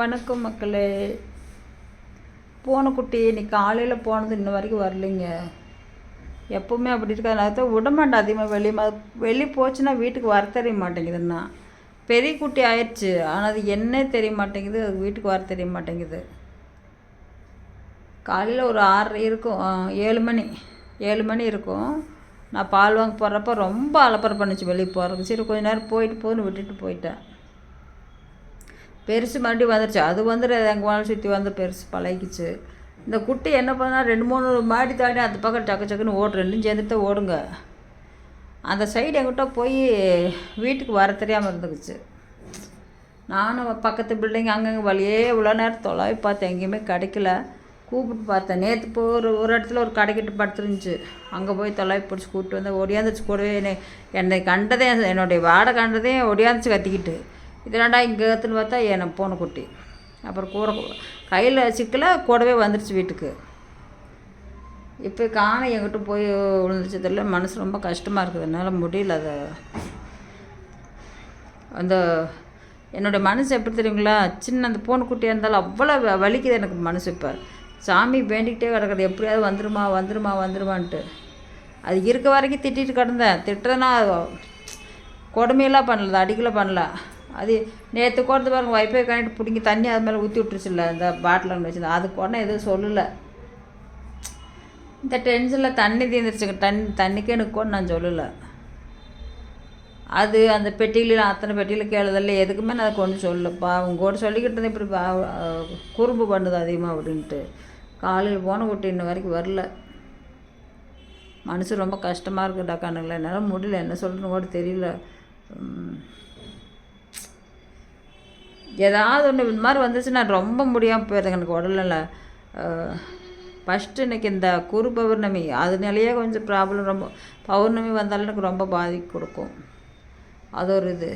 வணக்கம் மக்களே. பூனைக்குட்டி இன்னைக்கு காலையில் போனது இன்ன வரைக்கும் வரலைங்க. எப்போவுமே அப்படி இருக்காது. தான் விடமாட்டேன் அதிகமாக வெளியே. வெளியே போச்சுன்னா வீட்டுக்கு வர தெரிய மாட்டேங்குதுன்னா. பெரிய குட்டி ஆயிடுச்சு. ஆனால் அது என்ன தெரிய மாட்டேங்குது. அது வீட்டுக்கு வர தெரிய மாட்டேங்குது. காலையில் ஒரு ஆறரை இருக்கும். ஏழு மணி. ஏழு மணி இருக்கும். நான் பால் வாங்க போகிறப்ப ரொம்ப அலப்பறை பண்ணுச்சு வெளியே போகிறதுக்கு சரி கொஞ்ச நேரம் போயிட்டு போதுன்னு விட்டுட்டு போயிட்டேன். பெருசு மறுபடியும் வந்துருச்சு அது வந்துடு எங்கள் மேலே சுற்றி வந்து பெருசு பழகிச்சு. இந்த குட்டி என்ன பண்ணால் ரெண்டு மூணு மாடி தாண்டி அந்த பக்கம் டக்கு டக்குன்னு ஓடு ரெண்டும் சேர்ந்துட்டு ஓடுங்க. அந்த சைடு எங்கிட்ட போய் வீட்டுக்கு வர தெரியாமல் இருந்துக்குச்சு. நானும் பக்கத்து பில்டிங் அங்கங்கே வழியே இவ்வளோ நேரம் தொலைவி பார்த்தேன் எங்கேயுமே கிடைக்கல. கூப்பிட்டு பார்த்தேன். நேற்று இப்போ ஒரு ஒரு இடத்துல ஒரு கடைக்கிட்டு படுத்துருந்துச்சு. அங்கே போய் தொலைவி பிடிச்சி கூப்பிட்டு வந்து ஒடியாந்துச்சு கூடவே. என்னை என்னை கண்டதே என்னுடைய வாடை கண்டதே ஒடியாந்துச்சு கத்திக்கிட்டு. இதனாண்டா இங்கே எடுத்துன்னு பார்த்தா என்னை பூனை குட்டி. அப்புறம் கூட கையில் சிக்கல கூடவே வந்துருச்சு வீட்டுக்கு. இப்போ காண எங்கிட்ட போய் விழுந்துச்சு தெரியல மனசு ரொம்ப கஷ்டமாக இருக்குது. என்னால் முடியல அதை. அந்த என்னுடைய மனசு எப்படி தெரியுங்களா? சின்ன அந்த பூனைக்குட்டியாக இருந்தாலும் அவ்வளோ வ- வலிக்குது எனக்கு மனசு இப்போ. சாமி வேண்டிக்கிட்டே கிடக்குது. எப்படியாவது வந்துருமா வந்துருமா வந்துருமான்ட்டு. அது இருக்க வரைக்கும் திட்டிட்டு கிடந்தேன். திட்டுறேன்னா கொடுமையெல்லாம் பண்ணல அடிக்கல பண்ணல. அது நேற்று குறந்து பாருங்க வைஃபை கனெக்ட் பிடிங்கி தண்ணி அது மேலே ஊற்றி விட்டுருச்சுல்ல இந்த பாட்டில் வச்சுருந்தேன் அது கொண்டே எதுவும் சொல்லலை. இந்த டென்ஷனில் தண்ணி தீர்ந்துருச்சுங்க தண்ணி தண்ணிக்கே நிற்கும்னு நான் சொல்லலை. அது அந்த பெட்டியில் அத்தனை பெட்டியில் கேளுதில்ல. எதுக்குமே நான் அதை கொண்டு சொல்லப்பா அவங்க கூட சொல்லிக்கிட்டு இருந்தேன் இப்படி குறும்பு பண்ணுது அதிகமாக அப்படின்ட்டு. காலையில் போன விட்டு இன்ன வரைக்கும் வரல. மனசு ரொம்ப கஷ்டமாக இருக்குடா கண்ணுங்கள. என்னால் முடியல. என்ன சொல்கிறேன்னு கூட தெரியல. ஏதாவது ஒன்று இந்த மாதிரி வந்துச்சுன்னா ரொம்ப முடியாமல் போயிருது எனக்கு உடலில் ஃபஸ்ட்டு இன்னைக்கு இந்த குரு பௌர்ணமி அதனாலேயே கொஞ்சம் ப்ராப்ளம் ரொம்ப பௌர்ணமி வந்தாலும் எனக்கு ரொம்ப பாதிப்பு கொடுக்கும். அது ஒரு இது.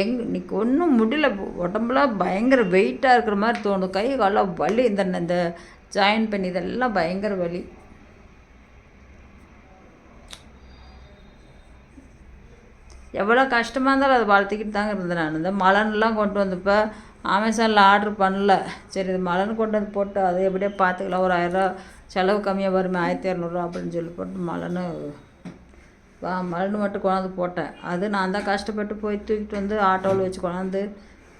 எங் இன்னைக்கு ஒன்றும் முடியல உடம்புலாம் பயங்கர வெயிட்டாக இருக்கிற மாதிரி தோணும். கை காலம் வலி இந்த இந்த ஜாயின் பண்ணி இதெல்லாம் பயங்கர வலி. எவ்வளோ கஷ்டமாக இருந்தாலும் அதை வளர்த்திக்கிட்டு தாங்க இருந்தேன் நான். இந்த மலன்லாம் கொண்டு வந்தப்போ அமேசானில் ஆர்டர் பண்ணல. சரி இது மலன் கொண்டு வந்து போட்டு அதை எப்படியே பார்த்துக்கலாம். ஒரு ஆயிரரூவா செலவு கம்மியாக வருமே ஆயிரத்தி இரநூறுவா அப்படின்னு சொல்லி போட்டு மலனு வா மலன் மட்டும் கொண்டாந்து போட்டேன். அது நான் தான் கஷ்டப்பட்டு போய் தூக்கிட்டு வந்து ஆட்டோவில் வச்சு கொண்டாந்து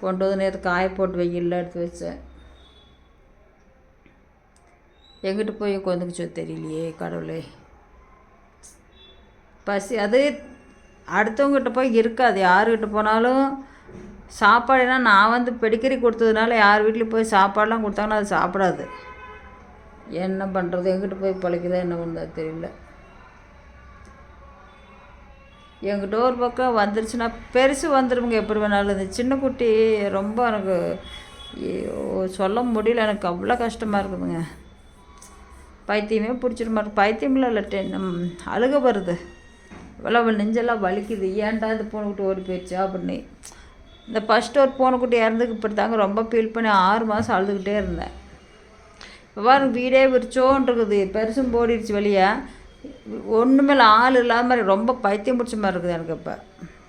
கொண்டு வந்து நேற்று காய போட்டு வெயிலில் எடுத்து வச்சேன். எங்கிட்டு போய் கொந்துக்குச்சோ தெரியலையே கடவுளே. பசி அது அடுத்தவங்ககிட்ட போய் இருக்காது. யாருக்கிட்ட போனாலும் சாப்பாடுனா நான் வந்து பெடிக்கறி கொடுத்ததுனால யார் வீட்லேயும் போய் சாப்பாடெலாம் கொடுத்தாங்கன்னா அது சாப்பிடாது. என்ன பண்ணுறது எங்கிட்ட போய் பழைக்குதா என்ன பண்ணுறது தெரியல. எங்கிட்ட ஒரு பக்கம் வந்துருச்சுன்னா பெருசு வந்துருமுங்க எப்படி வேணாலும். இந்த சின்ன குட்டி ரொம்ப எனக்கு சொல்ல முடியல. எனக்கு அவ்வளோ கஷ்டமாக இருக்குதுங்க. பைத்தியமே பிடிச்சிட மாட்டேன் பைத்தியம்லாம் இல்லை டென் அழுக வருது. இவ்வளோ நெஞ்செல்லாம் வலிக்குது. ஏன்டா இந்த பூனைக்குட்டி ஓடி போயிடுச்சா அப்படின்னு. இந்த ஃபஸ்ட்டு ஒரு பூனைக்குட்டி இறந்துக்கு இப்படி தாங்க ரொம்ப ஃபீல் பண்ணி ஆறு மாதம் அழுதுகிட்டே இருந்தேன். இப்போ பாருங்க வீடே விரிச்சோன்னு இருக்குது பெருசும் போடிடுச்சு வெளியே. ஒன்றுமே இல்லை ஆள் இல்லாத மாதிரி ரொம்ப பைத்தியம் பிடிச்ச மாதிரி இருக்குது எனக்கு இப்போ.